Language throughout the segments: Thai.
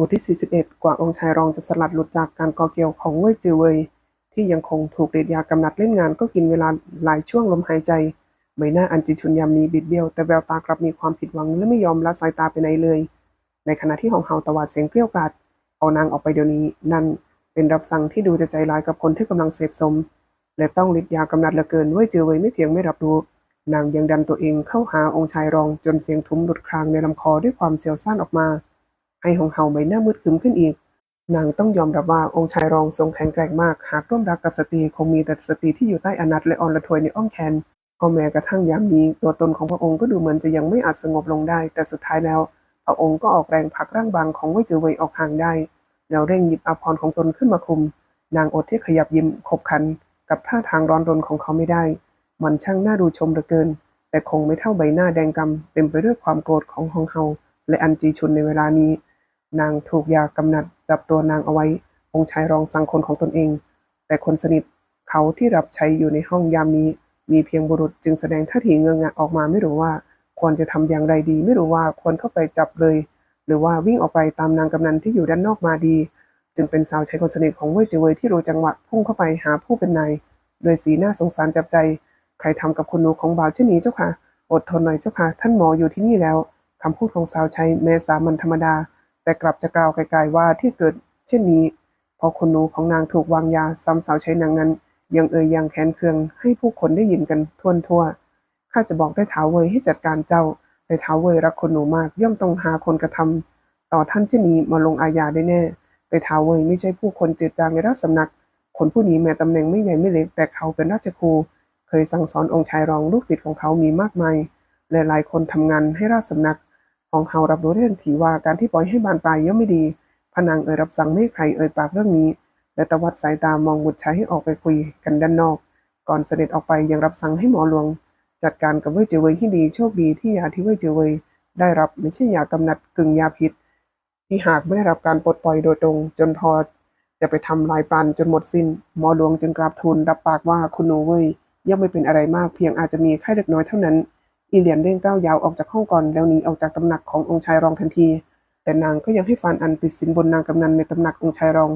บทที่ 41 กว่าองค์ชายรองจะสลัดหลุดจากการก่อเกี่ยวของเว่ยจือเวยที่ยังคงถูกเรียดยากำนัดเล่นงานก็กินเวลาหลายช่วงลมหายใจ ใบหน้าอันจิชุนยามนี้บิดเบี้ยว แต่แววตากลับมีความผิดหวังและไม่ยอมละสายตาไปไหนเลย ในขณะที่หองเฮาตวาดเสียงเกรี้ยวกราดเอานางออกไปเดี๋ยวนี้ นั่นเป็นรับสั่งที่ดูจะใจร้ายกับคนที่กำลังเสพสม และต้องฤทธิ์ยากำนัดเหลือเกินเว่ยจือเวยไม่เพียงไม่รับรู้นางยังดันตัวเองเข้าหาองค์ชายรองจนเสียงทุ้มหลุดครางในลำคอด้วยความเสียวซ่านออกมา ให้หงเฮาใบหน้ามืดขึมขึ้นอีก นางต้องยอมรับว่าองค์ชายรองทรงแข็งแกร่งมาก หากร่วมรักกับสตรีคงมีแต่สตรีที่อยู่ใต้อนัตและอ่อนละทวยในอ้อมแขนก็แม้กระทั่งยามนี้ตัวตนของพระองค์ก็ดูเหมือนจะยังไม่อาจสงบลงได้ แต่สุดท้ายแล้ว พระองค์ก็ออกแรงผลักร่างบางของเว่ยจือเวออกห่างได้ แล้วเร่งหยิบอาภรณ์ของตนขึ้นมาคลุม นางอดที่ขยับยิ้มขบขัน กับท่าทางร้อนรนของเขาไม่ได้ มันช่างน่าดูชมเหลือเกิน แต่คงไม่เท่าใบหน้าแดงกำเต็มไปด้วยความโกรธของฮองเฮาและอันจีชุนในเวลานี้ นางถูกยากำนัดจับตัวนางเอาไว้ องค์ชายรองสั่งคนของตนเอง แต่คนสนิทเขาที่รับใช้อยู่ในห้องยามนี้ มีเพียงบุรุษจึงแสดงท่าทีเงืองะออกมาไม่รู้ว่า ควรจะทำอย่างไรดี ไม่รู้ว่าควรเข้าไปจับเลย หรือว่าวิ่งออกไปตามนางกำนันที่อยู่ด้านนอกมาดี จึงเป็นสาวใช้คนสนิทของเว่ยเจอเวยที่รู้จังหวะพุ่งเข้าไปหาผู้เป็นนายโดยสีหน้าสงสารจับใจ ใครทำกับคุณหนูของบ่าวเช่นนี้เจ้าค่ะ อดทนหน่อยเจ้าค่ะ ท่านหมออยู่ที่นี่แล้วคำพูดของสาวใช้แม้สามัญธรรมดา แต่กลับจะกล่าวไกลๆว่าที่เกิดเช่นนี้เพราะคุณหนูของนางถูกวางยาซ้ำสาวใช้นางนั้น ยังเอ่ยยังแค้นเคืองให้ผู้คนได้ยินกันทั่วทั่วข้าจะบอกได้ท้าวเวยให้จัดการเจ้าแต่ท้าวเวยรักคนหนูมากย่อมต้องหาคนกระทำต่อท่านเช่นนี้มาลงอาญาได้แน่ แต่ท้าวเวยไม่ใช่ผู้คนจืดจางในราชสำนัก คนผู้นี้แม้ตำแหน่งไม่ใหญ่ไม่เล็กแต่เขาเป็นราชครูเคยสั่งสอนองค์ชายรองลูกศิษย์ของเขามีมากมายและหลายคนทำงานให้ราชสำนัก ของเขารับรู้ได้ทันทีว่าการที่ปล่อยให้บานปลายย่อมไม่ดีพนางเอ่ยรับสั่งไม่ใครเอ่ยปากเรื่องนี้ และตะวัดสายตามองบุตรชายให้ออกไปคุยกันด้านนอก ก่อนเสด็จออกไปยังรับสั่งให้หมอหลวง จัดการกับเว่ยเจเวยให้ดีโชคดีที่ยาที่เว่ยเจเวยได้รับไม่ใช่ยากำนัดกึ่งยาพิษ ที่หากไม่ได้รับการปลดปล่อยโดยตรง จนพอจะไปทำลายปราณจนหมดสิ้น หมอหลวงจึงกราบทูลรับปากว่าคุณหนูเว่ยย่อมไม่เป็นอะไรมากเพียงอาจจะมีไข้เล็กน้อยเท่านั้น อีเหลียนเร่งก้าวยาวออกจากห้องก่อนแล้วหนีออกจากตำหนักขององค์ชายรองทันที แต่นางก็ยังให้ฟานอันติดสินบนนางกำนันในตำหนักองค์ชายรอง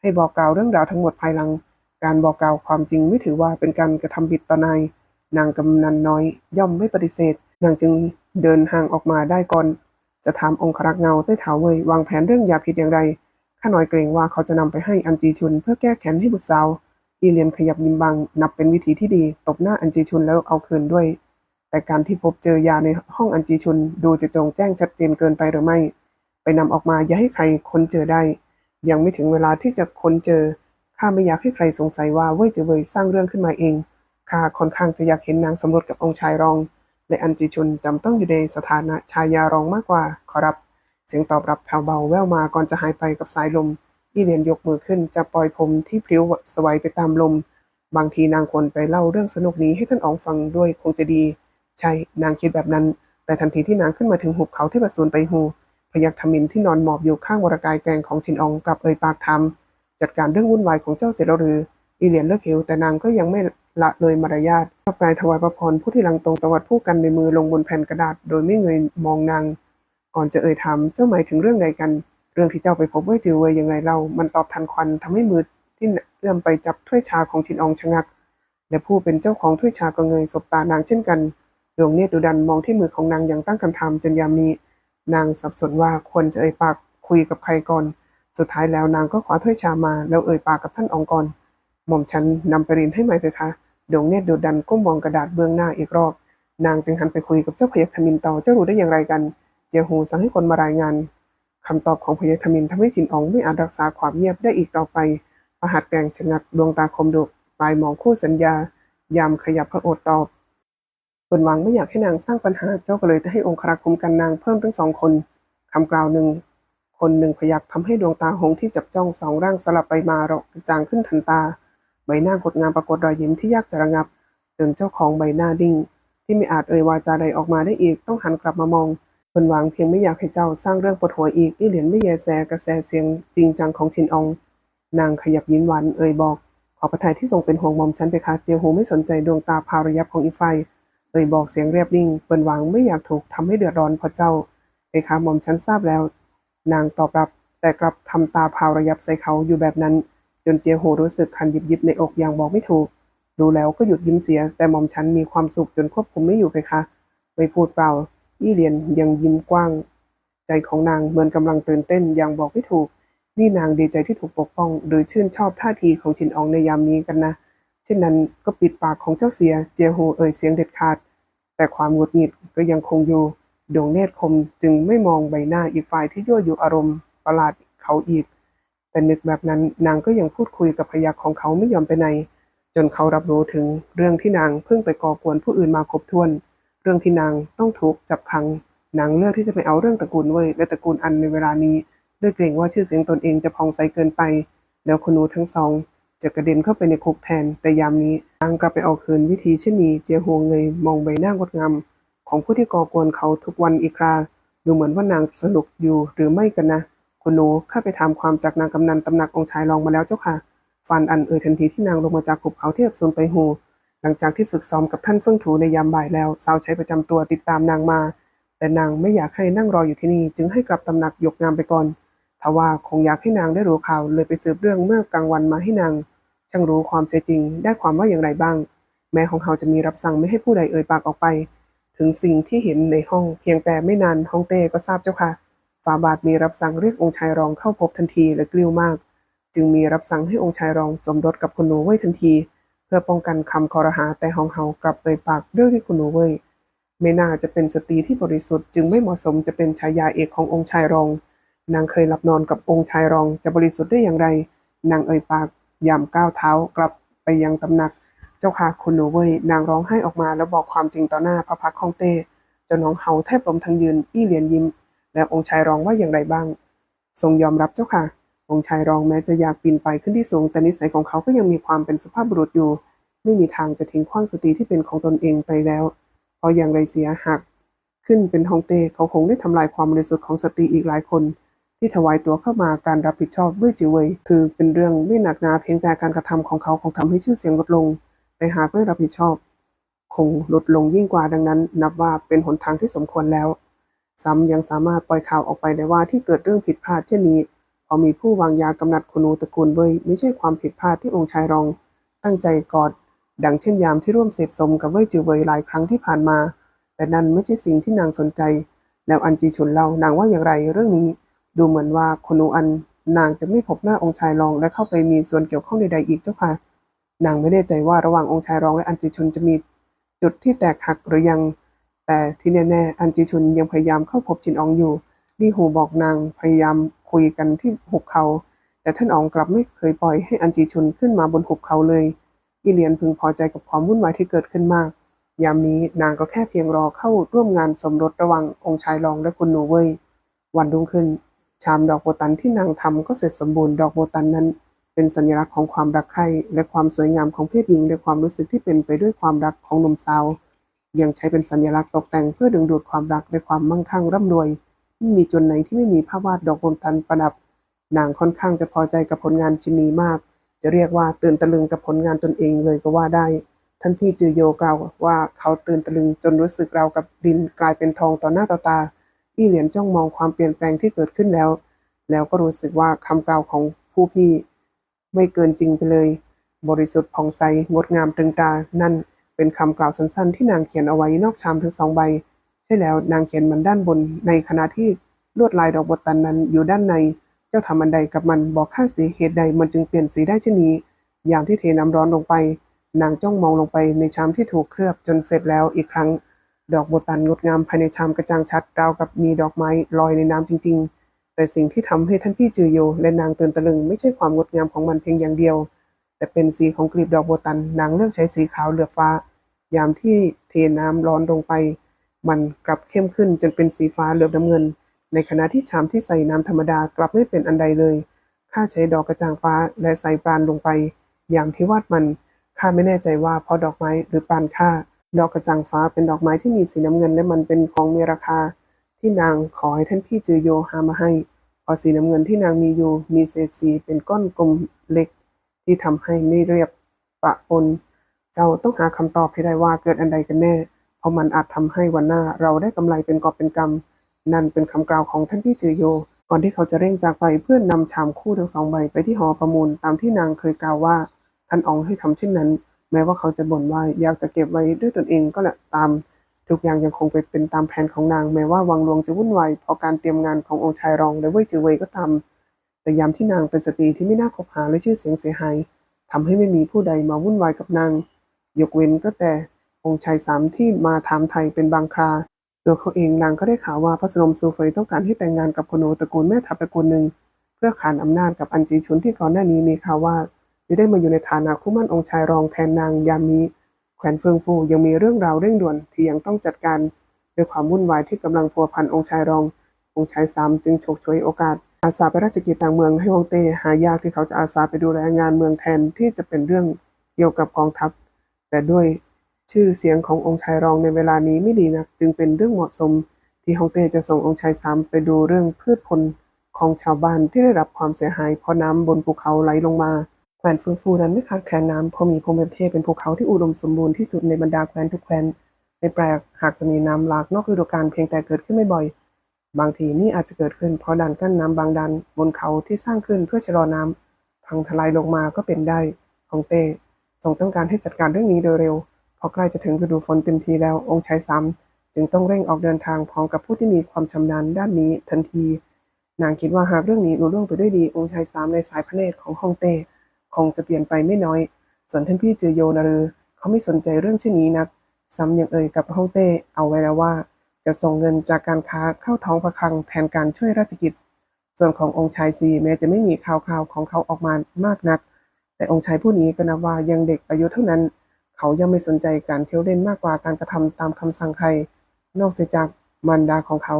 ให้บอกกล่าวเรื่องราวทั้งหมดภายหลัง การบอกกล่าวความจริงไม่ถือว่าเป็นการกระทำผิดต่อนายนางกำนันน้อย ย่อมไม่ปฏิเสธ นางจึงเดินห่างออกมาได้ก่อน จะถามองครักษ์เงาได้ถาวเวยวางแผนเรื่องยาพิษอย่างไรข้าน้อยเกรงว่าเขาจะนำไปให้อันจีชุน เพื่อแก้แค้นให้บุตรสาวอีเลียนขยับยิ้มบังนับเป็นวิธีที่ดี ตบหน้าอันจีชุนแล้วเอาคืนด้วย แต่การที่พบเจอยาในห้องอันจีชุน ดูจะจงแจ้งชัดเจนเกินไปหรือไม่ ไปนำออกมาอย่าให้ใครค้นเจอได้ ยังไม่ถึงเวลาที่จะค้นเจอข้าไม่อยากให้ใครสงสัยว่าเว่ยเจอเวยสร้างเรื่องขึ้นมาเองข้าค่อนข้างจะอยากเห็นนางสมรสกับองค์ชายรอง และอันจีชุนจำต้องอยู่ในสถานะชายารองมากกว่าขอรับ เสียงตอบรับแผ่วเบาแว่วมาก่อนจะหายไปกับสายลมอีเลียนยกมือขึ้นจะปล่อยผมที่พลิ้วสวัยไปตามลม บางทีนางควรไปเล่าเรื่องสนุกนี้ให้ท่านอ๋องฟังด้วยคงจะดี ใช่ นางคิดแบบนั้น แต่ทันทีที่นางขึ้นมาถึงหุบเขาที่ประสูนไปหูพยักทมินที่นอนหมอบอยู่ข้างวรกายแกรงของชินอองกลับเอ่ยปากถามจัดการเรื่องวุ่นวายของเจ้าเสร็จแล้วหรืออีเลียนเลิกหิวแต่นางก็ยังไม่ละเลยมารยาทกลับกายถวายพระพรผู้ที่ลังตรงตวัดผู้กันในมือลงบนแผ่นกระดาษ โดยไม่เงยมองนาง ก่อนจะเอ่ยถามเจ้าหมายถึงเรื่องใดกัน เรื่องที่เจ้าไปพบเว่ยจือเวยอย่างไรเล่ามันตอบทันควันทำให้มือที่เอื้อมไปจับถ้วยชาของชินอองชะงัก และผู้เป็นเจ้าของถ้วยชาก็เงยสบตานางเช่นกัน ดวงเนตรดุดันมองที่มือของนางอย่างตั้งคำถามจนยามนี้ นางสับสนว่าควรจะเอ่ยปากคุยกับใครก่อน สุดท้ายแล้วนางก็คว้าถ้วยชามา แล้วเอ่ยปากกับท่านองก่อนหม่อมฉันนำไปรียนให้ไหมเพคะดวงเนตรดุดันก้มมองกระดาษเบื้องหน้าอีกรอบ นางจึงหันไปคุยกับเจ้าพยัคฆ์ธมินต่อเจ้ารู้ได้อย่างไรกัน เจียหูสั่งให้คนมารายงานคำตอบของพยัคฆ์ธมินทำให้จินอองไม่อาจรักษาความเงียบได้อีกต่อไปประหัตแกงชะงักดวงตาคมดุปลายมองคู่สัญญา ยามขยับพระโอษฐ์ตอบ ตนหวังไม่อยากให้นางสร้างปัญหาเจ้าก็เลยจะให้องครักษ์คุมกันนางเพิ่มทั้งสองคนคำกล่าวหนึ่งคนหนึ่งพยักทำให้ดวงตาหงที่จับจ้องสองร่างสลับไปมาหรอกจางขึ้นทันตา ใบหน้างดงามปรากฏรอยยิ้มที่ยากจะระงับ จนเจ้าของใบหน้าดิ้งที่ไม่อาจเอ่ยวาจาใดออกมาได้อีกต้องหันกลับมามองตนหวังเพียงไม่อยากให้เจ้าสร้างเรื่องปวดหัวอีกอีเหรียญไม่แยแสกระแสเสียงจริงจังของชินอง นางขยับยิ้มหวานเอ่ยบอก ขอประทายที่ทรงเป็นห่วงหมอมฉันไปคะเจียวหูไม่สนใจดวงตาพาระยับของอีกไฟ เอ่ยบอกเสียงเรียบนิ่งเปินหวังไม่อยากถูกทำให้เดือดร้อนพราะเจ้าไปคะหม่อมฉันทราบแล้ว นางตอบรับแต่กลับทำตาพาวระยับใส่เขาอยู่แบบนั้น จนเจียโฮรู้สึกคันยิบยิบในอกอย่างบอกไม่ถูก ดูแล้วก็หยุดยิ้มเสีย แต่หม่อมฉันมีความสุขจนควบคุมไม่อยู่เพคะไม่พูดเปล่าอี้เลียนยังยิ้มกว้าง ใจของนางเหมือนกำลังตื่นเต้นอย่างบอกไม่ถูก นี่นางดีใจที่ถูกปกป้อง หรือชื่นชอบท่าทีของชินอองในยามนี้กันนะ เช่นนั้นก็ปิดปากของเจ้าเสียเจียโฮเอ่ยเสียงเด็ดขาด แต่ความหงุดหงิดก็ยังคงอยู่ ดวงเนตรคมจึงไม่มองใบหน้าอีกฝ่ายที่ยั่วยุอารมณ์ประหลาดเขาอีก แต่นึกแบบนั้นนางก็ยังพูดคุยกับพยักของเขาไม่ยอมไปไหน จนเขารับรู้ถึงเรื่องที่นางเพิ่งไปก่อกวนผู้อื่นมาครบถ้วน เรื่องที่นางต้องถูกจับขัง นางเลือกที่จะไปเอาเรื่องตระกูลเว่ยและตระกูลอันในเวลานี้ด้วยเกรงว่าชื่อเสียงตนเองจะพองใสเกินไป แล้วคุณนูทั้งสอง จะกระเด็นเข้าไปในคุกแทน แต่ยามนี้นางกลับไปเอาคืนวิธีเช่นนี้เจียฮวงเลยมองใบหน้างดงามของผู้ที่ก่อกวนเขาทุกวันอีกคราดูเหมือนว่านางสนุกอยู่หรือไม่กันนะคุณหนูข้าไปถามความจากนางกำนันตำหนักองชายรองมาแล้วเจ้าค่ะฟันอันเอ่ยทันทีที่นางลงมาจากภูเขาเทียบซุนไปหูหลังจากที่ฝึกซ้อมกับท่านเฟื่องถูในยามบ่ายแล้วสาวใช้ประจำตัวติดตามนางมา แต่นางไม่อยากให้นั่งรออยู่ที่นี่จึงให้กลับตำหนักยกงามไปก่อน ทว่าคงอยากให้นางได้รู้ข่าวเลยไปสืบเรื่องเมื่อกลางวันมาให้นางช่างรู้ความเสียจริงได้ความว่าอย่างไรบ้าง แม้ของเขาจะมีรับสั่งไม่ให้ผู้ใดเอ่ยปากออกไป ถึงสิ่งที่เห็นในห้อง เพียงแต่ไม่นานฮ่องเต้ก็ทราบเจ้าค่ะฝาบาทมีรับสั่งเรียกองค์ชายรองเข้าพบทันทีและกลิ้วมาก จึงมีรับสั่งให้องค์ชายรองสมรสกับคุณหนูเว่ยทันที เพื่อป้องกันคำคอรหาแต่ฮองเฮากลับเอ่ยปากเรื่องที่คุณหนูเว่ยไม่น่าจะเป็นสตรีที่บริสุทธิ์จึงไม่เหมาะสมจะเป็นชายาเอกขององค์ชายรอง นางเคยหลับนอนกับองค์ชายรองจะบริสุทธิ์ได้อย่างไร นางเอ่ยปากยามก้าวเท้ากลับไปยังตำหนัก เจ้าค่ะคุณหนูเว่ยนางร้องไห้ออกมาแล้วบอกความจริงต่อหน้าพระพักตร์ฮ่องเต้จนน้องเฮาแทบล้มทั้งยืนอี้เหรียญยิ้ม และองค์ชายรองว่าอย่างไรบ้าง ทรงยอมรับเจ้าค่ะ องค์ชายรองแม้จะอยากปีนไปขึ้นที่สูง แต่นิสัยของเขาก็ยังมีความเป็นสุภาพบุรุษอยู่ ไม่มีทางจะทิ้งขว้างสตรีที่เป็นของตนเองไปแล้ว เพราะอย่างไรเสียหากขึ้นเป็นฮองเต้เขาคงได้ทำลายความบริสุทธิ์ของสตรีอีกหลายคน ที่ถวายตัวเข้ามาการรับผิดชอบด้วยจิเวยคือเป็นเรื่องไม่หนักหนาเพียงแต่การกระทำของเขาคงทำให้ชื่อเสียงลดลง แต่หากไม่รับผิดชอบ คงลดลงยิ่งกว่าดังนั้น นับว่าเป็นหนทางที่สมควรแล้ว ซ้ำยังสามารถปล่อยข่าวออกไปได้ว่าที่เกิดเรื่องผิดพลาดเช่นนี้พราะมีผู้วางยากำนัดคุณูตระกูลเว่ยไม่ใช่ความผิดพลาดที่องค์ชายรอง ตั้งใจกอด ดังเช่นยามที่ร่วมเสพสมกับเว่ยจือเวยหลายครั้งที่ผ่านมา แต่นั่นไม่ใช่สิ่งที่นางสนใจ แล้วอันจีชุนเล่านางว่าอย่างไรเรื่องนี้ ดูเหมือนว่าคุณูอันนางจะไม่พบหน้าองค์ชายรองและเข้าไปมีส่วนเกี่ยวข้องใดๆอีกเจ้าค่ะ นางไม่แน่ใจว่าระหว่างองค์ชายรองและอันจีชุนจะมีจุดที่แตกหักหรือยัง แต่ที่แน่ๆอันจีชุนยังพยายามเข้าพบจินอองอยู่ลี่หูบอกนางพยายามคุยกันที่หุบเขา แต่ท่านอองกลับไม่เคยปล่อยให้อันจีชุนขึ้นมาบนหุบเขาเลยอีเลียนพึงพอใจกับความวุ่นวายที่เกิดขึ้นมาก ยามนี้นางก็แค่เพียงรอเข้าร่วมงานสมรสระหว่างองค์ชายรองและคุณหนูเว่ยวันรุ่งขึ้น ชามดอกโบตันที่นางทำก็เสร็จสมบูรณ์ดอกโบตันนั้น เป็นสัญลักษณ์ของความรักใคร่และความสวยงามของเพศหญิงและความรู้สึกที่เป็นไปด้วยความรักของหนุ่มสาว ยังใช้เป็นสัญลักษณ์ตกแต่งเพื่อดึงดูดความรักและความมั่งคั่งร่ำรวยไม่มีจุดไหนที่ไม่มีภาพวาดดอกโบตันประดับนางค่อนข้างจะพอใจกับผลงานชิ้นนี้มาก จะเรียกว่าตื่นตะลึงกับผลงานตนเองเลยก็ว่าได้ ท่านพี่จือโยกล่าวว่าเขาตื่นตะลึงจนรู้สึกราวกับดินกลายเป็นทองต่อหน้าต่อตา อี้เหรียญจ้องมองความเปลี่ยนแปลงที่เกิดขึ้นแล้ว แล้วก็รู้สึกว่าคำกล่าวของผู้พี่ ไม่เกินจริงไปเลย บริสุทธิ์ผ่องใสงดงามตรึงตา นั่นเป็นคำกล่าวสั้นๆ ที่นางเขียนเอาไว้นอกชามทั้งสองใบ ใช่แล้วนางเขียนมันด้านบน ในขณะที่ลวดลายดอกโบตันนั้นอยู่ด้านใน เจ้าทำอันใดกับมันบอกข้าสิเหตุใดมันจึงเปลี่ยนสีได้เช่นนี้ อย่างที่เทน้ำร้อนลงไป นางจ้องมองลงไปในชามที่ถูกเคลือบจนเสร็จแล้วอีกครั้ง ดอกโบตันงดงามภายในชามกระจ่างชัดราวกับมีดอกไม้ลอยในน้ำจริง ๆ แต่สิ่งที่ทำให้ท่านพี่จือโยและนางตื่นตะลึงไม่ใช่ความงดงามของมันเพียงอย่างเดียว แต่เป็นสีของกลีบดอกโบตันนางเลือกใช้สีขาวเหลือบฟ้า ยามที่เทน้ำร้อนลงไป มันกลับเข้มขึ้นจนเป็นสีฟ้าเหลือบน้ำเงิน ในขณะที่ชามที่ใส่น้ำธรรมดากลับไม่เป็นอันใดเลยข้าใช้ดอกกระจ่างฟ้าและใส่ปาณลงไปยามที่วาดมันข้าไม่แน่ใจว่าเพราะดอกไม้หรือปาณข้า ดอกกระจ่างฟ้าเป็นดอกไม้ที่มีสีน้ำเงินและมันเป็นของมีราคา ที่นางขอให้ท่านพี่จือโยหามาให้พอสีน้ำเงินที่นางมีอยู่มีเศษสีเป็นก้อนกลมเล็ก ที่ทำให้ไม่เรียบปะปนเจ้าต้องหาคำตอบให้ได้ว่าเกิดอันใดกันแน่ เพราะมันอาจทำให้วันหน้าเราได้กำไรเป็นกอบเป็นกำนั่นเป็นคำกล่าวของท่านพี่จือโย ก่อนที่เขาจะเร่งจากไปเพื่อนนำชามคู่ทั้งสองใบไปที่หอประมูลตามที่นางเคยกล่าวว่าท่านอองให้ทำเช่นนั้น ม้ว่าเขาจะบ่นว่าอยากจะเก็บไว้ด้วยตนเองก็แหละตามทุกอย่างยังคงไปเป็นตามแผนของนาง แม้ว่าวังหลวงจะวุ่นวายเพราะการเตรียมงานขององค์ชายรองและเว่ยจือเวยก็ตามแต่ยามที่นางเป็นสตรีที่ไม่น่าคบหาและชื่อเสียงเสียหายทำให้ไม่มีผู้ใดมาวุ่นวายกับนาง ยกเว้นก็แต่องค์ชายสามที่มาถามไทยเป็นบางคราตัวเขาเองนางก็ได้ข่าวว่าพระสนมซูเฟยต้องการให้แต่งงานกับคนโนตระกูลแม่ทัพตระกูลหนึ่งเพื่อขานอำนาจกับอันจีชุนที่ก่อนหน้านี้มีข่าวว่า จะได้มาอยู่ในฐานะคู่มั่นองค์ชายรองแทนนางยามีแขวนเฟืองฟูยังมีเรื่องราวเร่งด่วนที่ยังต้องจัดการด้วยความวุ่นวายที่กำลังพัวพันองค์ชายรอง องค์ชายสามจึงฉกฉวยโอกาส อาสาไปราชกิจต่างเมืองให้ฮงเต้หายากที่เขาจะอาสาไปดูแลงานเมืองแทนที่จะเป็นเรื่องเกี่ยวกับกองทัพ แต่ด้วยชื่อเสียงขององค์ชายรองในเวลานี้ไม่ดีนักจึงเป็นเรื่องเหมาะสม ที่ฮองเต้จะส่งองค์ชายสามไปดูเรื่องพืชผลของชาวบ้านที่ได้รับความเสียหายเพราะน้ำบนภูเขาไหลลงมา ว้นฟื้นฟูนั้นไม่ขาดแคลนน้ำเพราะมีภูมิประเทศเป็นภูเขาที่อุดมสมบูรณ์ที่สุดในบรรดาแคว้นทุกแคว้นไม่แปลกหากจะมีน้ำหลากนอกฤดูกาลเพียงแต่เกิดขึ้นไม่บ่อย บางทีนี่อาจจะเกิดขึ้นเพราะด่านกั้นน้ำบางดันบนเขาที่สร้างขึ้นเพื่อชะลอน้ำพังทลายลงมาก็เป็นได้ของเต้ทรงต้องการให้จัดการเรื่องนี้โดยเร็วเพราะใกล้จะถึงฤดูฝนเต็มทีแล้วองค์ชายซ้ำจึงต้องเร่งออกเดินทางพร้อมกับผู้ที่มีความชำนาญด้านนี้ทันที นางคิดว่าหากเรื่องนี้ลุล่วงไปด้วยดีองค์ชายสามในสายพระเนตรของฮ่องเต้ คงจะเปลี่ยนไปไม่น้อย ส่วนท่านพี่เจอโยนารือเขาไม่สนใจเรื่องเช่นนี้นัก ซ้ำยังเอ่ยกับฮ่องเต้เอาไว้แล้วว่า จะส่งเงินจากการค้าเข้าท้องพระคลังแทนการช่วยราชกิจ ส่วนขององค์ชายซีแม้จะไม่มีข่าวคราวของเขาออกมามากนัก แต่องค์ชายผู้นี้ก็นับว่ายังเด็กอายุเท่านั้น เขายังไม่สนใจการเที่ยวเล่นมากกว่าการกระทำตามคำสั่งใคร นอกเสียจากมารดาของเขา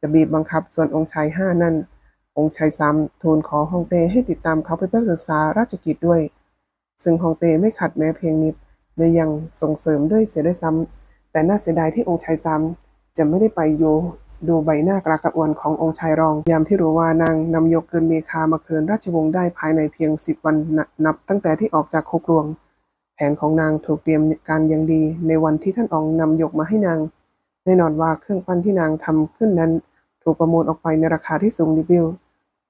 จะบีบบังคับส่วนองค์ชายห้านั่น องค์ชายซ้ำทูลขอฮองเต้ให้ติดตามเขาไปเพื่อศึกษาราชกิจด้วย ซึ่งฮองเต้ไม่ขัดแม้เพียงนิดเลยยังส่งเสริมด้วยเสียด้วยซ้ำแต่น่าเสียดายที่องค์ชายซ้ำจะไม่ได้ไปโยดูใบหน้ากระกระอวนขององค์ชายรอง ยามที่รู้ว่านางนำยกเกินเมคามาเคืนราชวงศ์ได้ภายในเพียงสิบวันนับตั้งแต่ที่ออกจากคุกหลวง แผนของนางถูกเตรียมการอย่างดี ในวันที่ท่านอองนำยกมาให้นาง แน่นอนว่าเครื่องปั้นที่นางทำขึ้นนั้น ถูกประมูลออกไปในราคาที่สูงดิบิว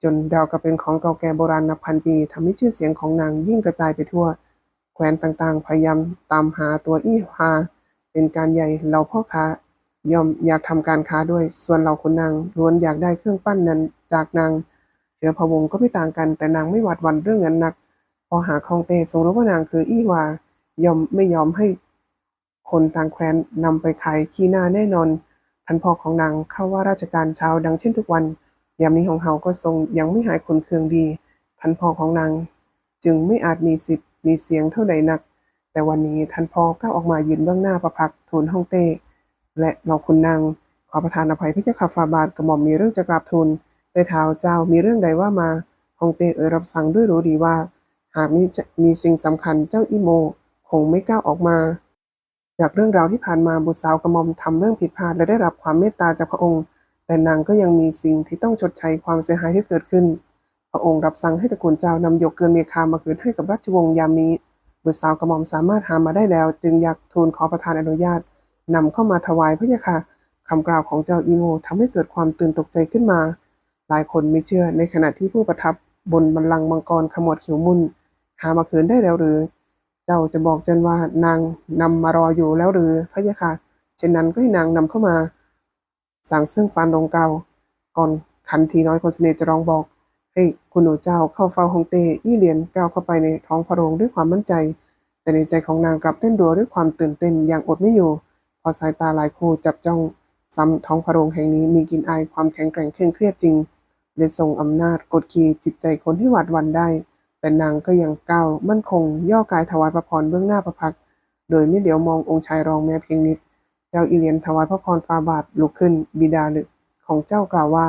จนดาวกับเป็นของเก่าแก่โบราณนับพันปีทำให้ชื่อเสียงของนางยิ่งกระจายไปทั่ว แคว้นต่างๆ พยายามตามหาตัวอี้ฮาเป็นการใหญ่เราพ่อค้ายอมอยากทำการค้าด้วย ส่วนเราคนนางล้วนอยากได้เครื่องปั้นนั้นจากนาง เชื้อพระวงก็ไม่ต่างกัน แต่นางไม่หวาดวันเรื่องนั้นนัก พอหาคองเตทรงรู้ว่านางคืออี้วายอมไม่ยอมให้ คนต่างแคว้นนำไปขายขี้หน้าแน่นอนท่านพ่อของนางเข้าว่าราชการเช้าดังเช่นทุกวัน ยามนี้ของเฮาก็ทรงยังไม่หายคนเคืองดี ท่านพ่อของนาง จึงไม่อาจมีสิทธิ์มีเสียงเท่าใดนัก แต่วันนี้ท่านพ่อก้าวออกมายืนเบื้องหน้าประพักทูลฮ่องเต้ และเราคุณนางขอประทานอภัยพระเจ้าข้าฟาบาทกระหม่อมมีเรื่องจะกราบทูลแต่เท้าเจ้ามีเรื่องใดว่ามาฮ่องเต้เอ่ยรับสั่งด้วยรู้ดีว่า หากมีจะมีสิ่งสำคัญเจ้าอิโม คงไม่กล้าออกมา จากเรื่องราวที่ผ่านมาบุตรสาวกระหม่อมทำเรื่องผิดพลาดและได้รับความเมตตาจากพระองค์ แต่นางก็ยังมีสิ่งที่ต้องชดใช้ความเสียหายที่เกิดขึ้น พระองค์รับสั่งให้ตระกูลเจ้านำยกเกินเมคามาคืนให้กับราชวงศ์ยามีบุตรสาวกระหม่อมสามารถหามาได้แล้ว จึงอยากทูลขอประทานอนุญาตนำเข้ามาถวายพระยาค่ะคำกล่าวของเจ้าอีโมทำให้เกิดความตื่นตกใจขึ้นมา หลายคนไม่เชื่อในขณะที่ผู้ประทับบนบัลลังก์มังกรขมวดเขียวมุนหามาคืนได้แล้วหรือ เจ้าจะบอกเจนว่านางนำมารออยู่แล้วหรือพระยาค่ะเช่นนั้นก็ให้นางนำเข้ามา สั่งซึ่งฟานรงเกาก่อนขันทีน้อยคนสนิทจะร้องบอก ให้คุณหนูเจ้าเข้าเฝ้าฮงเต้อี้เหรียญก้าวเข้าไปในท้องพระโรงด้วยความมั่นใจ แต่ในใจของนางกลับเต้นรัวด้วยความตื่นเต้นอย่างอดไม่อยู่ พอสายตาหลายคู่จับจ้องซ้ำท้องพระโรงแห่งนี้มีกลินอายความแข็งแกร่งเคร่งเครียดจริงเลยทรงอำนาจกดขี่จิตใจคนที่หวาดหวั่นได้ แต่นางก็ยังก้าวมั่นคง ย่อกายถวายพระพรเบื้องหน้าพระพัก โดยไม่เดี๋ยวมององค์ชายรองแม้เพียงนิด จ้าอีเลียนถวายพระพรฟาบาทลุกขึ้น บิดาลึกของเจ้ากล่าวว่า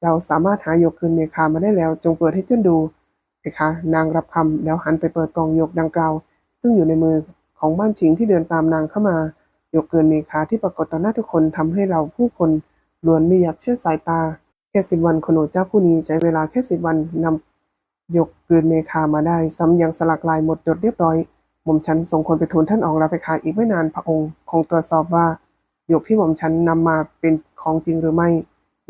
เจ้าสามารถหายกคืนเมคามาได้แล้ว จงเปิดให้เจ้าดูเพคะ นางรับคำแล้วหันไปเปิดกล่องยกดังกล่าว ซึ่งอยู่ในมือของบ้านชิงที่เดินตามนางเข้ามา ยกเกินเมคาที่ปรากฏต่อหน้าทุกคนทำให้เราผู้คนล้วนไม่อยากเชื่อสายตา แค่สิบวันคนโนเจ้าผู้นี้ใช้เวลาแค่สิบวันนำยกเกินเมคามาได้ ซ้ำยังสลักลายหมดจดเรียบร้อย หม่อมฉันส่งคนไปทูลท่านออกรับไปคาอีกไม่นานพระองค์ คงตรวจสอบว่าหยกที่หม่อมฉันนำมาเป็นของจริงหรือไม่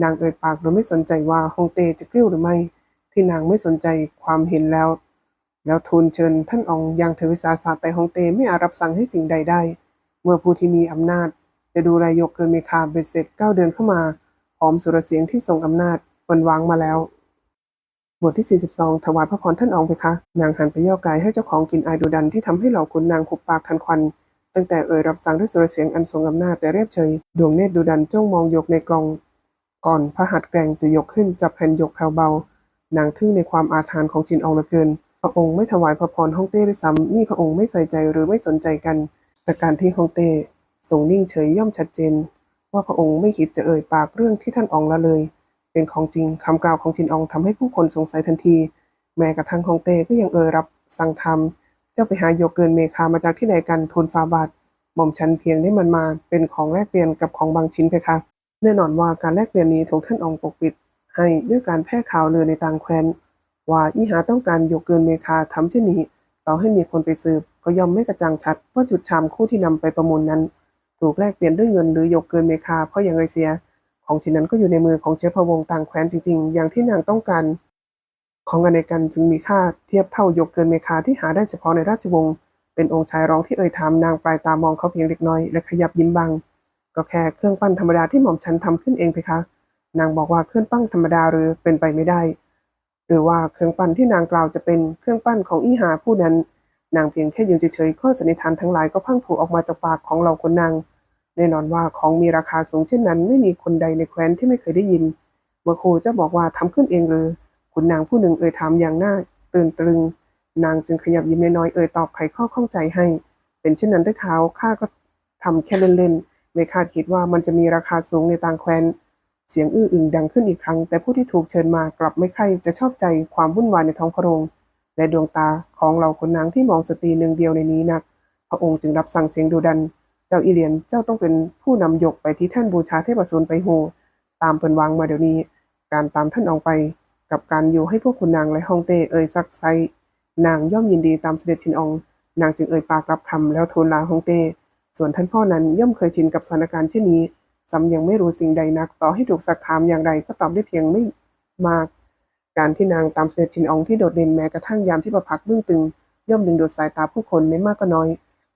นางเอ่ยปากโดยไม่สนใจว่าฮงเตจะกริ้วหรือไม่ ที่นางไม่สนใจความเห็นแล้ว แล้วทูลเชิญท่านอองอย่างเทวิสาสาแต่ฮงเตไม่อาจรับสั่งให้สิ่งใดได้ เมื่อผู้ที่มีอำนาจ จะดูแลยยกเกินเมคาเบ็ดเสร็จก้าเดินเข้ามาพร้อมสุรเสียงที่ทรงอำนาจเปินวางมาแล้ว บทที่ 42 ถวายพระพรท่านอองไปคะนางหันไปย่อกายให้เจ้าของกินไอายดูดันที่ทำให้เหล่าขุนนางขุบปากทันควัน ตั้งแต่เอ่ยรับสั่งด้วยสุรเสียงอันทรงอำนาจแต่เรียบเฉย ดวงเนตรดูดันจ้องมองยกในกลอง ก่อนพระหัตถ์แกร่งจะยกขึ้นจับแผ่นยกแผ่วเบานางทึ่งในความอาถรรพ์ของจินองเหลือเกิน พระองค์ไม่ถวายพระพรฮ่องเต้ด้วยซ้ำนี่พระองค์ไม่ใส่ใจหรือไม่สนใจกัน แต่การที่ฮ่องเต้ทรงนิ่งเฉยย่อมชัดเจน ว่าพระองค์ไม่คิดจะเอ่ยปากเรื่องที่ท่านอองละเลย เป็นของจริงคำกล่าวของจินอองทำให้ผู้คนสงสัยทันที แม้กระทั่งฮองเต้ก็ยังเอ่ยรับสั่งทำเจ้าไปหาโยกเกินเมคามาจากที่ไหนกันทูลฟาบาทหม่อมฉันเพียงได้มันมาเป็นของแลกเปลี่ยนกับของบางชิ้นเพคะแน่นอนว่าการแลกเปลี่ยนนี้ถูกท่านองปกปิด ให้ด้วยการแพร่ข่าวเลือในต่างแคว้นว่าอีหาต้องการโยกเกินเมคาทำเช่นนี้ ต่อให้มีคนไปสืบ ก็ย่อมไม่กระจ่างชัดว่าจุดชามคู่ที่นำไปประมูลนั้น ถูกแลกเปลี่ยนด้วยเงินหรือโยกเกินเมคาเพราะอย่างไรเสีย ของชิ้นนั้นก็อยู่ในมือของเชื้อพระวงศ์ต่างแคว้นจริงๆ อย่างที่นางต้องการ ของกันในกันจึงมีค่าเทียบเท่ายกเกินเมคาที่หาได้เฉพาะในราชวงศ์เป็นองค์ชายร้องที่เอ่ยถามนางปลายตามองเขาเพียงเล็กน้อยและขยับยิ้มบางก็แค่เครื่องปั้นธรรมดาที่หม่อมฉันทำขึ้นเองเพคะ นางบอกว่าเครื่องปั้นธรรมดาหรือเป็นไปไม่ได้ หรือว่าเครื่องปั้นที่นางกล่าวจะเป็นเครื่องปั้นของอีหาผู้นั้น นางเพียงแค่ยืนเฉยๆข้อสันนิษฐานทั้งหลายก็พังผุออกมาจากปากของเราคนนาง แน่นอนว่าของมีราคาสูงเช่นนั้น ไม่มีคนใดในแคว้นที่ไม่เคยได้ยิน เมื่อครูเจ้าบอกว่าทำขึ้นเองหรือคุณนางผู้หนึ่งเอ่ยถามอย่างน่าตื่นตรึง นางจึงขยับยิ้มน้อยๆเอ่ยตอบไขข้อข้องใจให้ เป็นเช่นนั้นด้วยเท้าข้าก็ทำแค่เล่นๆไม่คาดคิดว่ามันจะมีราคาสูงในต่างแคว้นเสียงอื้ออึงดังขึ้นอีกครั้ง แต่ผู้ที่ถูกเชิญมากลับไม่ใครจะชอบใจความวุ่นวายในท้องพระโรงและดวงตาของเหล่าคนนางที่มองสตรีหนึ่งเดียวในนี้นัก พระองค์จึงรับสั่งเสียงดุดัน จ้าอีเลียนเจ้าต้องเป็นผู้นำยกไปที่แท่นบูชาเทพสูรไปโหตามเปินวางมาเดี๋ยวนี้ การตามท่านออกไป กับการอยู่ให้พวกคุณนางและฮองเต้เอ่ยซักไซนางย่อมยินดีตามเสด็จชินอง นางจึงเอ่ยปากรับคำแล้วทูลลาฮองเต้ส่วนท่านพ่อนั้นย่อมเคยชินกับสถานการณ์เช่นนี้ซ้ำยังไม่รู้สิ่งใดนัก ต่อให้ถูกสักถามอย่างไรก็ตอบได้เพียงไม่มาก การที่นางตามเสด็จชินอองที่โดดเด่นแม้กระทั่งยามที่ประพักเบื้องตึง ย่อมดึงดูดสายตาผู้คนไม่มากก็น้อย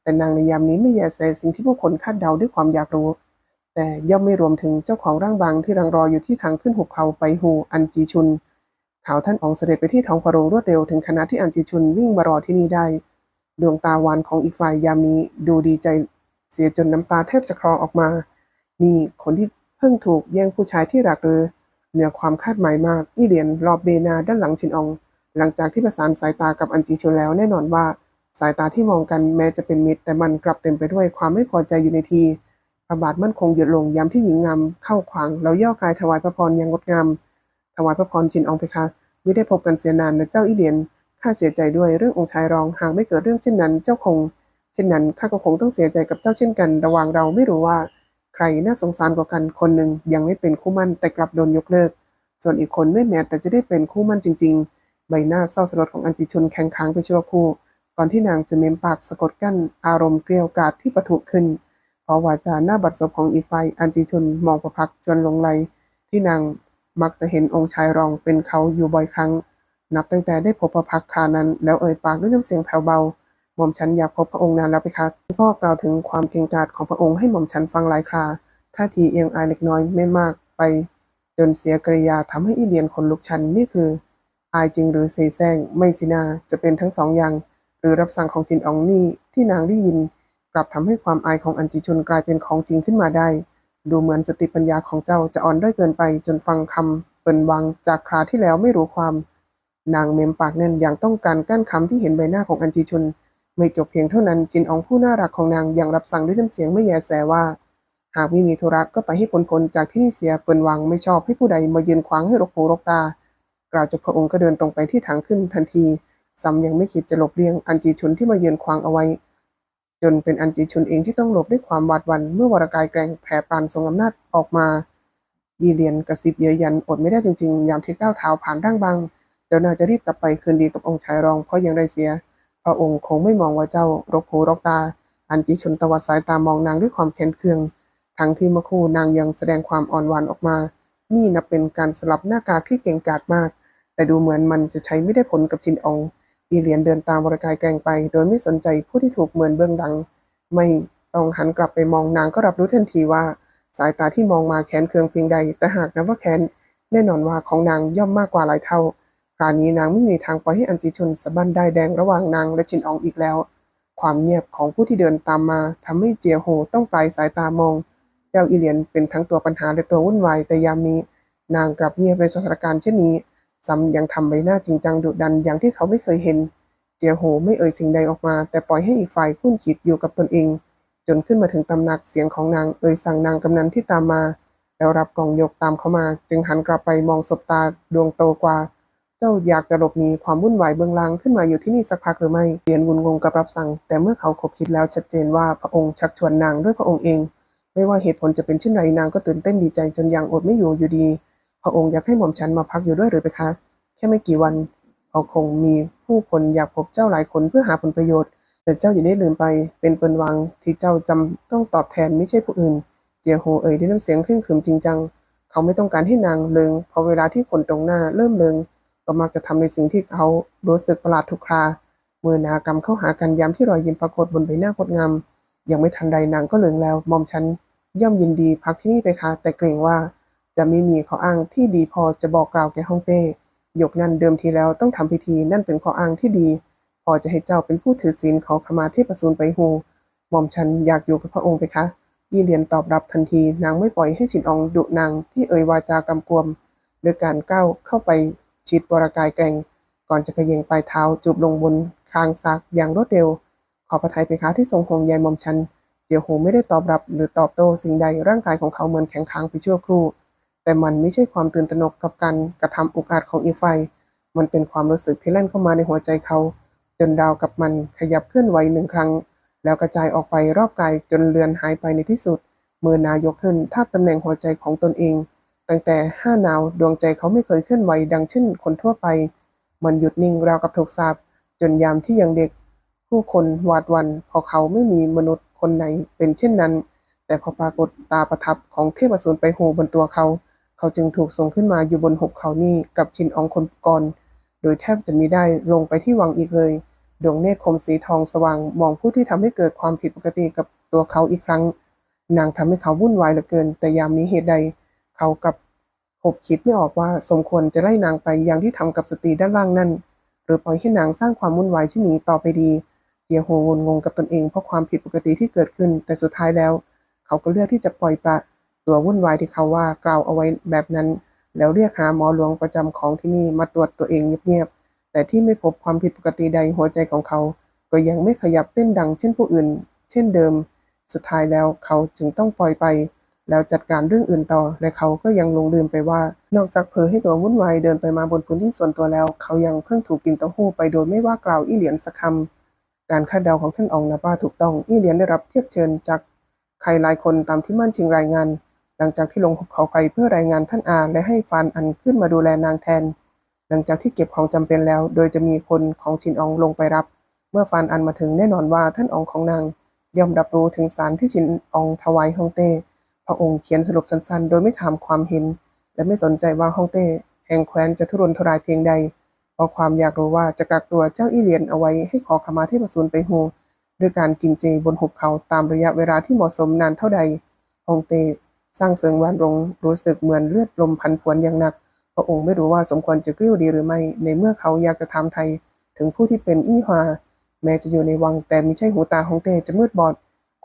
แต่นางในยามนี้ไม่แยแสสิ่งที่ผู้คนคาดเดาด้วยความอยากรู้ แต่ย่อมไม่รวมถึงเจ้าของร่างบางที่รังรออยู่ที่ทางขึ้นหุบเขาไปหูอันจีชุนข่าวท่านอองเสด็จไปที่ท้องพระโรงรวดเร็วถึงขนาดที่อันจิชุนวิ่งมารอที่นี่ได้ ดวงตาหวานของอีกฝ่ายยามนี้ดูดีใจเสียจนน้ำตาแทบจะคลอออกมา นี่คนที่เพิ่งถูกแย่งผู้ชายที่รักหรือเหนือความคาดหมายมากอีเหรียนรอบเบนาด้านหลังชินออง หลังจากที่ประสานสายตากับอันจิชุนแล้วแน่นอนว่า สายตาที่มองกันแม้จะเป็นมิตร แต่มันกลับเต็มไปด้วยความไม่พอใจอยู่ในทีพระบาทมั่นคงหยุดลงยามที่หญิงงามเข้าขวางแล้วย่อกายถวายพระพรอย่างงดงามถวายพระพรชินองเพคะไม่ได้พบกันเสียนานนะเจ้าอีเดียนข้าเสียใจด้วยเรื่ององค์ชายรองหากไม่เกิดเรื่องเช่นนั้น เจ้าคง เช่นนั้นข้าก็คงต้องเสียใจกับเจ้าเช่นกัน ระหว่างเราไม่รู้ว่า ใครน่าสงสารกว่ากันคนหนึ่งยังไม่เป็นคู่มั่นแต่กลับโดนยกเลิก ส่วนอีกคนไม่แม้แต่จะได้เป็นคู่มั่นจริง ๆ ใบหน้าเศร้าสลดของอันจิชุนแข็งค้างไปชั่วคู่ ก่อนที่นางจะเม้มปากสะกดกั้นอารมณ์เกลียวกาดที่ปะทุขึ้นเพราะวาจาหน้าบัดซบของอีไฟอันจิชุนมองประพักจนลงไหลที่นางมักจะเห็นองค์ชายรองเป็นเขาอยู่บ่อยครั้ง นับตั้งแต่ได้พบพระพักครานั้นแล้วเอ่ยปากด้วยน้ำเสียงแผ่วเบาหม่อมฉันอยากพบพระองค์นานแล้วไปคะพ่อกล่าวถึงความเกรงกาจของพระองค์ให้หม่อมฉันฟังหลายคราท่าทีเอียงอายเล็กน้อยไม่มากไป จนเสียกริยาทำให้อีเลียนขนลุกชันนี่คือ อายจริงหรือเสแสร้งไม่สินาจะเป็นทั้งสองอย่าง หรือรับสั่งของจินอองนี่ที่นางได้ยิน กลับทำให้ความอายของอันจิชุนกลายเป็นของจริงขึ้นมาได้ ดูเหมือนสติปัญญาของเจ้าจะอ่อนด้อยเกินไป จนฟังคำเปินวังจากคราที่แล้วไม่รู้ความ นางเมมปากแน่นอย่างต้องการกั้นคำที่เห็นใบหน้าของอันจีชุนไม่จบเพียงเท่านั้นจินอองผู้น่ารักของนางยังรับสั่งด้วยน้ำเสียงไม่แยแสว่าหากไม่มีธุระก็ไปให้พ้นๆจากที่นี่เสียเปินวังไม่ชอบให้ผู้ใดมายืนขวางให้รกหูรกตา กล่าวจบพระองค์ก็เดินตรงไปที่ทางขึ้นทันที ซ้ำยังไม่คิดจะหลบเลี่ยงอันจีชุนที่มาเยือนขวางเอาไว้ จนเป็นอันจีชุนเองที่ต้องหลบด้วยความหวาดหวั่นเมื่อวรกายแกรงแผ่ปรานทรงอำนาจออกมายีเลียนกระซิบเย้ยยันอดไม่ได้จริงๆ ยามที่ก้าวเท้าผ่านร่างบางเจ้าน่าจะรีบกลับไปคืนดีกับองค์ชายรองเพราะยังไรเสีย พระองค์คงไม่มองว่าเจ้ารกหูรกตา อันจีชนตวัดสายตามองนางด้วยความแค้นเคือง ทั้งที่เมื่อคู่นางยังแสดงความอ่อนหวานออกมา นี่นับเป็นการสลับหน้ากากที่เก่งกาจมาก แต่ดูเหมือนมันจะใช้ไม่ได้ผลกับจินอง อีเลียนเดินตามวรกายแกงไป โดยไม่สนใจผู้ที่ถูกเหมือนเบื้องหลัง ไม่ต้องหันกลับไปมองนางก็รับรู้ทันทีว่า สายตาที่มองมาแค้นเคืองเพียงใด แต่หากนับว่าแค้นแน่นอนว่าของนางย่อมมากกว่าหลายเท่าคราวนี้นางไม่มีทางปล่อยให้อันติชนสะบั้นได้แดงระหว่างนางและจินอองอีกแล้ว ความเงียบของผู้ที่เดินตามมาทำให้เจียโฮต้องปลายสายตามอง เจ้าอีเลียนเป็นทั้งตัวปัญหาและตัววุ่นวายแต่ยามนี้ นางกลับเงียบในสถานการณ์เช่นนี้ ซ้ำยังทำใบหน้าจริงจังดุดันอย่างที่เขาไม่เคยเห็น เจียโฮไม่เอ่ยสิ่งใดออกมา แต่ปล่อยให้อีกฝ่ายคุ้นคิดอยู่กับตนเอง จนขึ้นมาถึงตำหนักเสียงของนางเอ่ยสั่งนางกำนันที่ตามมา แล้วรับกล่องยกตามเข้ามา จึงหันกลับไปมองสบตาดวงโตกว่า เจ้าอยากจะหลบหนีความวุ่นวายเบื้องหลังขึ้นมาอยู่ที่นี่สักพักหรือไม่เรียนวุนงงกับรับสั่ง แต่เมื่อเขาคบคิดแล้วชัดเจนว่าพระองค์ชักชวนนางด้วยพระองค์เอง ไม่ว่าเหตุผลจะเป็นเช่นไรนางก็ตื่นเต้นดีใจจนยังอดไม่อยู่อยู่ดี ระองค์อยากให้หม่อมฉันมาพักอยู่ด้วยหรือไปคะ แค่ไม่กี่วันเขาคงมีผู้คนอยากพบเจ้าหลายคนเพื่อหาผลประโยชน์ แต่เจ้าอย่าได้ลืมไป เป็นเปินวังที่เจ้าจำต้องตอบแทนไม่ใช่ผู้อื่น เจียโฮเอ่ยด้วยน้ำเสียงเคร่งขรึมจริงจัง เขาไม่ต้องการให้นางเลิงพอเวลาที่คนตรงหน้าเริ่มเลิงก็มักจะทำในสิ่งที่เขารู้สึกประหลาดทุกคราเมื่อนากรรมเข้าหากันยามที่รอยยิ้มปรากฏบนใบหน้างดงามยังไม่ทันใดนางก็เลิงแล้วมอมฉันย่อมยินดีพักที่นี่ไปค่ะแต่เกรงว่า จะไม่มีข้ออ้างที่ดีพอจะบอกกล่าวแก่ฮ่องเต้ยกนั้นเดิมทีแล้วต้องทำพิธีนั่นเป็นข้ออ้างที่ดี พอจะให้เจ้าเป็นผู้ถือศีลขอขมาเทพสูรไปหูหม่อมฉันอยากอยู่กับพระองค์ไปคะยี่เลียนตอบรับทันทีนางไม่ปล่อยให้ฉินอองดุนางที่เอ่ยวาจากำกวมโดยการก้าวเข้าไปชิดบรากายแกงก่อนจะเขย่งปลายเท้าจูบลงบนคางซักอย่างรวดเร็ว ขอพระทัยไปคะที่ทรงห่วงใยหม่อมฉัน เจียวโฮไม่ได้ตอบรับหรือตอบโต้สิ่งใดร่างกายของเขาเหมือนแข็งค้างไปชั่วครู่ แต่มันไม่ใช่ความตื่นตระหนกกับการกระทำอุกอาจของอีกฝ่ายมันเป็นความรู้สึกที่แล่นเข้ามาในหัวใจเขา จนดาวกับมันขยับเคลื่อนไหวหนึ่งครั้ง แล้วกระจายออกไปรอบกายจนเลือนหายไปในที่สุดเมื่อนายกขึ้นทาบตำแหน่งหัวใจของตนเอง ตั้งแต่ห้านาวดวงใจเขาไม่เคยเคลื่อนไหวดังเช่นคนทั่วไป มันหยุดนิ่งราวกับถูกสาปจนยามที่ยังเด็ก ผู้คนหวาดวันพอเขาไม่มีมนุษย์คนไหนเป็นเช่นนั้น แต่พอปรากฏตาประทับของเทพอสูรไปโหบนตัวเขา เขาจึงถูกส่งขึ้นมาอยู่บนหุบเขานี่กับชินอองคนก่อนโดยแทบจะมิได้ลงไปที่วังอีกเลย ดวงเนตรคมสีทองสว่างมองผู้ที่ทำให้เกิดความผิดปกติกับตัวเขาอีกครั้ง นางทำให้เขาวุ่นวายเหลือเกิน แต่ยามนี้เหตุใด เขากับขบคิดไม่ออกว่าสมควรจะไล่นางไปอย่างที่ทำกับสตรีด้านล่างนั่น หรือปล่อยให้นางสร้างความวุ่นวายเช่นนี้ต่อไปดีเจียโฮงนงงกับตนเองเพราะความผิดปกติที่เกิดขึ้น แต่สุดท้ายแล้ว เขาก็เลือกที่จะปล่อยปละ ตัววุ่นวายที่เขาว่ากล่าวเอาไว้แบบนั้น แล้วเรียกหาหมอหลวงประจำของที่นี่มาตรวจตัวเองเงียบๆแต่ที่ไม่พบความผิดปกติใดหัวใจของเขา ก็ยังไม่ขยับเต้นดังเช่นผู้อื่น เช่นเดิม สุดท้ายแล้วเขาจึงต้องปล่อยไป แล้วจัดการเรื่องอื่นต่อ และเขาก็ยังลงลืมไปว่า นอกจากเผลอให้ตัววุ่นวายเดินไปมาบนพื้นที่ส่วนตัวแล้ว เขายังเพิ่งถูกกินเต้าหู้ไปโดยไม่ว่ากล่าวอี้เหรียญสักคำการคาดเดาของท่านอองนับว่าถูกต้องอี้เหรียญได้รับเทียบเชิญจากใครหลายคนตามที่มั่นชิงรายงาน หลังจากที่ลงภูเขาไปเพื่อรายงานท่านอาและให้ฟานอันขึ้นมาดูแลนางแทน หลังจากที่เก็บของจำเป็นแล้ว โดยจะมีคนของชินอองลงไปรับ เมื่อฟานอันมาถึงแน่นอนว่าท่านอองของนางย่อมรับรู้ถึงสารที่ชินอองถวายฮ่องเต้ พระองค์เขียนสรุปสั้นๆ โดยไม่ถามความเห็น และไม่สนใจว่าฮ่องเต้ แห่งแคว้นจะทุรนทุรายเพียงใดเพราะความอยากรู้ว่าจะกักตัวเจ้าอี้เหรียนเอาไว้ให้ขอขมาเทพสูรไปหูด้วยการกินเจบนหุบเขาตามระยะเวลาที่เหมาะสมนานเท่าใดฮ่องเต้ สร้างเสริงวานรงรู้สึกเหมือนเลือดลมพันผวนอย่างหนัก พระองค์ไม่รู้ว่าสมควรจะกริ้วดีหรือไม่ ในเมื่อเขาอยากจะถามไทย ถึงผู้ที่เป็นอี้ฮวาแม้จะอยู่ในวังแต่ไม่ใช่หูตาฮ่องเตจะมืดบอด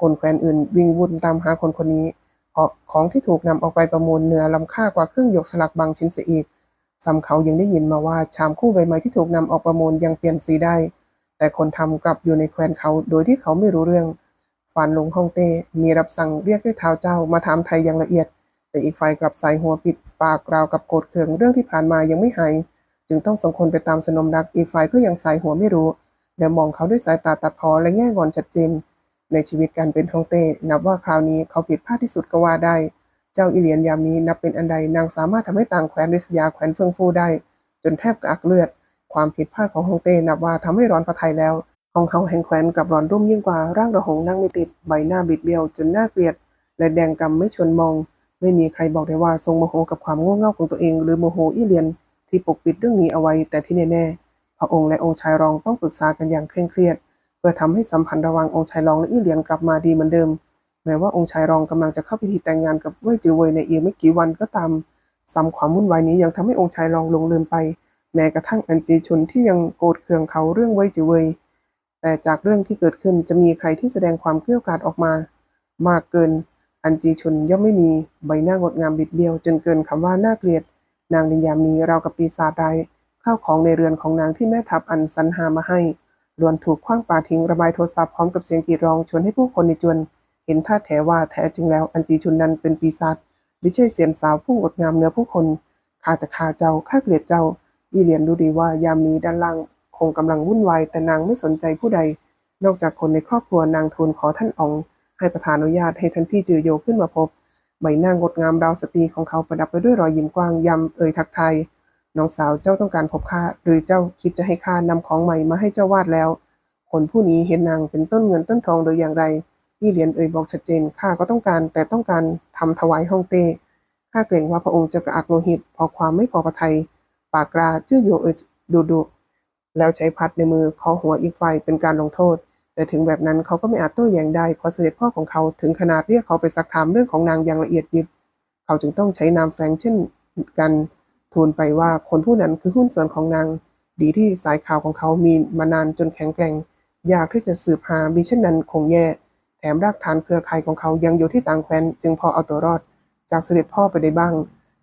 คนแคว้นอื่นวิ่งวุ่นตามหาคนคนนี้เพราะของที่ถูกนำออกไปประมูลเนื้อล้ำค่ากว่าเครื่องหยกสลักบางชิ้นเสียอีกซ้ำเขายังได้ยินมาว่าชามคู่ใบไม้ที่ถูกนำออกประมูลยังเปลี่ยนสีได้ แต่คนทำกลับอยู่ในแคว้นเขาโดยที่เขาไม่รู้เรื่อง ฟานหลงฮ่องเต้มีรับสั่งเรียกด้เท้าเจ้ามาถามไทยอย่างละเอียด แต่อีกฝ่ายกลับสายหัวปิดปากราวกับโกรธเคืองเรื่องที่ผ่านมายังไม่หาย จึงต้องส่งคนไปตามสนมรักอีกฝ่ายก็ยังสายหัวไม่รู้แล้วมองเขาด้วยสายตาตัดพ้อและแง่งอนชัดเจน ในชีวิตการเป็นฮ่องเต้นับว่าคราวนี้เขาผิดพลาดที่สุดก็ว่าได้ เจ้าอิเลียนยามนี้นับเป็นอันใดนางสามารถทำให้ต่างแควนริษยาแควนเฟื่องฟูได้ จนแทบกระอักเลือด ความผิดพลาดของฮ่องเต้นับว่าทำให้ร้อนพระทัยแล้ว ของเขาแห่งแคว้นกับร้อนรุ่มยิ่งกว่าร่างระหงนั่งไม่ติดใบหน้าบิดเบี้ยวจนน่าเกลียดและแดงกำไม่ชวนมอง ไม่มีใครบอกได้ว่าทรงโมโหกับความโง่เง่าของตัวเองหรือโมโหอีเลียน ที่ปกปิดเรื่องนี้เอาไว้แต่ที่แน่ๆพระองค์และองค์ชายรองต้องปรึกษากันอย่างเคร่งเครียด เพื่อทำให้สัมพันธ์ระหว่างองค์ชายรองและอีเลียนกลับมาดีเหมือนเดิม แม้ว่าองค์ชายรองกำลังจะเข้าพิธีแต่งงานกับเว่ยจือเวยในอีกไม่กี่วันก็ตามซ้ำความวุ่นวายนี้ยังทำให้องค์ชายรองลงลืมไป แม้กระทั่งอันจีชุนที่ยังโกรธเคืองเขาเรื่องเว่ยจือเวย แต่จากเรื่องที่เกิดขึ้นจะมีใครที่แสดงความเกลี้ยกล่อมออกมา มากเกิน อันจีชนย่อมไม่มีใบหน้างดงามบิดเบี้ยว จนเกินคำว่าน่าเกลียด นางในยามนี้รากับปีศาจไร้ายข้าวของในเรือนของนางที่แม่ทัพอันสรรหามาให้ล้วนถูกคว้างปาทิ้งระบายโทรศัพท์พร้อมกับเสียงกรีดร้องชวนให้ผู้คนในจวน เห็นท่าแท้ว่าแท้จริงแล้วอันจีชุนนั้นเป็นปีศาจไม่ใช่เสียนสาวผู้งดงามเหนือผู้คนข้าจะฆ่าเจ้าข้าเกลียดเจ้าอีเลียนรู้ดีว่ายามนี้ด้านล่าง งกำลังวุ่นวายแต่นางไม่สนใจผู้ใด นอกจากคนในครอบครัวนางทูลขอท่านอองให้ประธานอนุญาตให้ท่านพี่จือโยขึ้นมาพบ ใบหน้างดงามราวสตรีของเขาประดับไปด้วยรอยยิ้มกว้างยำเอ่ยทักทายน้องสาวเจ้าต้องการพบข้าหรือเจ้าคิดจะให้ข้านำของใหม่มาให้เจ้าวาดแล้ว คนผู้นี้เห็นนางเป็นต้นเงินต้นทองโดยอย่างไรอีเลียนเอ่ยบอกชัดเจนข้าก็ต้องการแต่ต้องการทำถวายฮ่องเต้ข้าเกรงว่าพระองค์จะกระอักโลหิต พอความไม่พอพระทัยปากกราจื้อโยเอ่ยดุดุ แล้วใช้พัดในมือเคอหัวอีกฝ่ายเป็นการลงโทษ แต่ถึงแบบนั้นเขาก็ไม่อาจโต้แย้งได้เพราะเสด็จพ่อของเขาถึงขนาดเรียกเขาไปซักถามเรื่องของนางอย่างละเอียดยิบ เขาจึงต้องใช้นามแฝงเช่นกันทูลไปว่าคนผู้นั้นคือหุ้นส่วนของนาง ดีที่สายข่าวของเขามีมานานจนแข็งแกร่ง ยากที่จะสืบหามิเช่นนั้นคงแย่ แถมรากฐานเครือข่ายของเขายังอยู่ที่ต่างแคว้นจึงพอเอาตัวรอด จากเสด็จพ่อไปได้บ้าง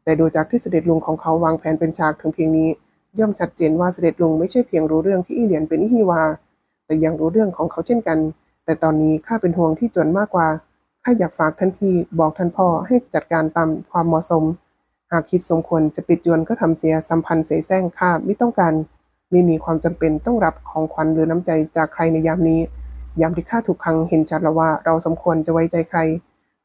แต่ดูจากที่เสด็จลุงของเขาวางแผนเป็นฉากถึงเพียงนี้ ย่อมชัดเจนว่าเสด็จลุงไม่ใช่เพียงรู้เรื่องที่อีเหลียนเป็นอิฮิวา แต่ยังรู้เรื่องของเขาเช่นกัน แต่ตอนนี้ข้าเป็นห่วงที่จวนมากกว่าข้าอยากฝากท่านพี่บอกท่านพ่อให้จัดการตามความเหมาะสม หากคิดสมควรจะปิดจวนก็ทำเสียสัมพันธ์เสแสร้งข้าไม่ต้องการไม่มีความจำเป็นต้องรับของขวัญหรือน้ำใจจากใครในยามนี้ยามที่ข้าถูกขังเห็นชัดแล้วว่าเราสมควรจะไว้ใจใคร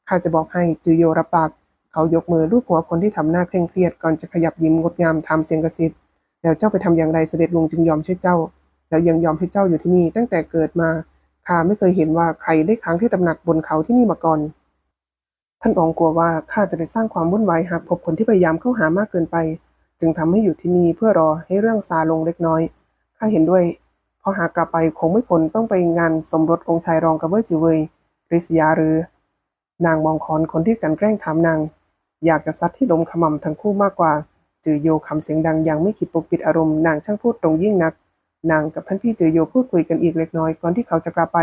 ข้าจะบอกให้จือโยรับปากเขายกมือลูบหัวคนที่ทำหน้าเคร่งเครียดก่อนจะขยับยิ้มงดงามทำเสียงกระซิบ แล้วเจ้าไปทำอย่างไรเสด็จลุงจึงยอมช่วยเจ้า แล้วยังยอมให้เจ้าอยู่ที่นี่ ตั้งแต่เกิดมาข้าไม่เคยเห็นว่าใครได้ค้างที่ตำหนักบนเขาที่นี่มาก่อน ท่านองกลัวว่าข้าจะไปสร้างความวุ่นวายหากพบคนที่พยายามเข้าหามากเกินไป จึงทำให้อยู่ที่นี่เพื่อรอให้เรื่องซาลงเล็กน้อยข้าเห็นด้วยพราะหากกลับไปคงไม่พ้นต้องไปงานสมรสองค์ชายรองกับเว่ยจือเวยริษยาหรือ นางมองคอนคนที่กันแกล้งถามนาง อยากจะซัดที่ลมขมำทั้งคู่มากกว่า จือโยคำเสียงดังยังไม่คิดปกปิดอารมณ์นางช่างพูดตรงยิ่งนัก นางกับท่านพี่จือโยพูดคุยกันอีกเล็กน้อยก่อนที่เขาจะกลับไป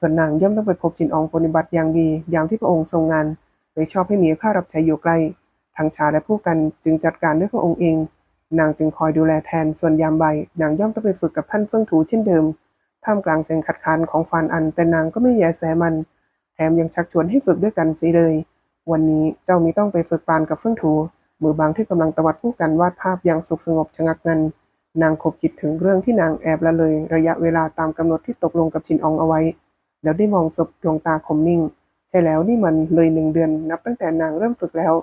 ส่วนนางย่อมต้องไปพบจินอองปฏิบัติอย่างดีอย่างที่พระองค์ทรงงานโดยชอบให้มีข้ารับใช้อยู่ใกล้ทางชาและผู้กันจึงจัดการด้วยพระองค์เอง นางจึงคอยดูแลแทนส่วนยามบ่ายนางย่อมต้องไปฝึกกับท่านเฟื่องถูเช่นเดิมท่ามกลางเสียงขัดขานของฟานอัน แต่นางก็ไม่แยแสมัน แถมยังชักชวนให้ฝึกด้วยกันสีเลย วันนี้เจ้ามีต้องไปฝึกปานกับเฟื่องถู มือบางที่กำลังตวัดผู้กันวาดภาพอย่างสุขสงบชะงักงัน นางคบคิดถึงเรื่องที่นางแอบละเลย ระยะเวลาตามกำหนดที่ตกลงกับชินอองเอาไว้ แล้วได้มองศพดวงตาคมนิ่ง ใช่แล้วนี่มันเลยหนึ่งเดือนนับตั้งแต่นางเริ่มฝึกแล้ว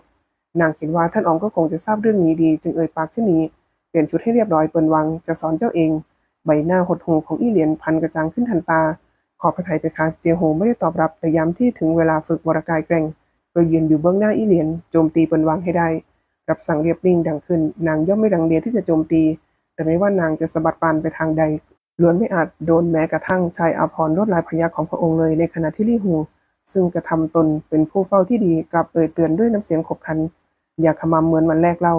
นางคิดว่าท่านอองก็คงจะทราบเรื่องนี้ดี จึงเอ่ยปากเช่นนี้เปลี่ยนชุดให้เรียบร้อยเปินวังจะสอนเจ้าเอง ใบหน้าหดหูของอี้เหรียญพันกระจ่างขึ้นทันตาขอพระทัยไปคะเจียโฮไม่ได้ตอบรับแต่ย้ำที่ถึงเวลาฝึกวรกายแกร่งโดยยืนอยู่เบื้องหน้าอี้เหรียญโจมตีเปินวังให้ได้ รับสั่งเรียบนิ่งดังขึ้น นางย่อมไม่ดังเรียที่จะโจมตี แต่ไม่ว่านางจะสะบัดปานไปทางใดล้วนไม่อาจโดนแม้กระทั่งชายอาภรณ์ลวดลายพยัคฆ์ของพระองค์เลยในขณะที่ลี่หูซึ่งกระทำตนเป็นผู้เฝ้าที่ดีกลับเอ่ยเตือนด้วยน้ำเสียงขบขัน อย่าขมำเหมือนวันแรกเล่า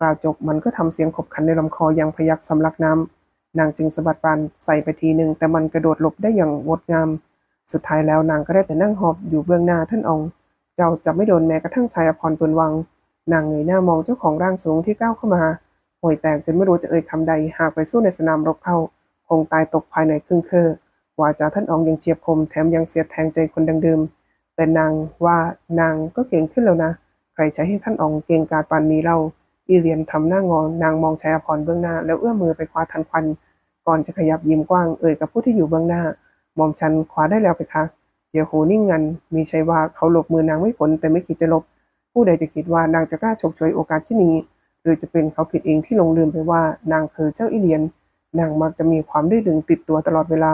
กล่าวจบมันก็ทำเสียงขบขันในลำคออย่างพยักสำลักน้ำนางจึงสะบัดปานใส่ไปทีหนึ่งแต่มันกระโดดหลบได้อย่างงดงาม สุดท้ายแล้วนางก็ได้แต่นั่งหอบอยู่เบื้องหน้าท่านองค์ เจ้าจะไม่โดนแม้กระทั่งชายอภรณ์เปินวัง นางเงยหน้ามองเจ้าของร่างสูงที่ก้าวเข้ามาห่วยแตกจนไม่รู้จะเอ่ยคำใดหากไปสู้ในสนามรบเข้า คงตายตกภายในครึ่งเคอวาจาท่านอองยังเฉียบคมแถมยังเสียดแทงใจคนดังเดิม แต่นางว่านางก็เก่งขึ้นแล้วนะ ใครจะให้ท่านอองเก่งกาจปานนี้เล่าอีเลียนทำหน้างอนนางมองชายอภรเบื้องหน้า แล้วเอื้อมมือไปคว้าทันควัน ก่อนจะขยับยิ้มกว้างเอ่ยกับผู้ที่อยู่เบื้องหน้าหม่อมฉันคว้าได้แล้วไปคะเจียวหูนิ่งงันมีชัยว่าเขาหลบมือนางไม่พ้นแต่ไม่คิดจะหลบ ผู้ใดจะคิดว่านางจะกล้าฉกฉวยโอกาสที่นี้ หรือจะเป็นเขาผิดเองที่หลงลืมไปว่านางคือเจ้าอีเลียน นางมักจะมีความดื้อดึงติดตัวตลอดเวลา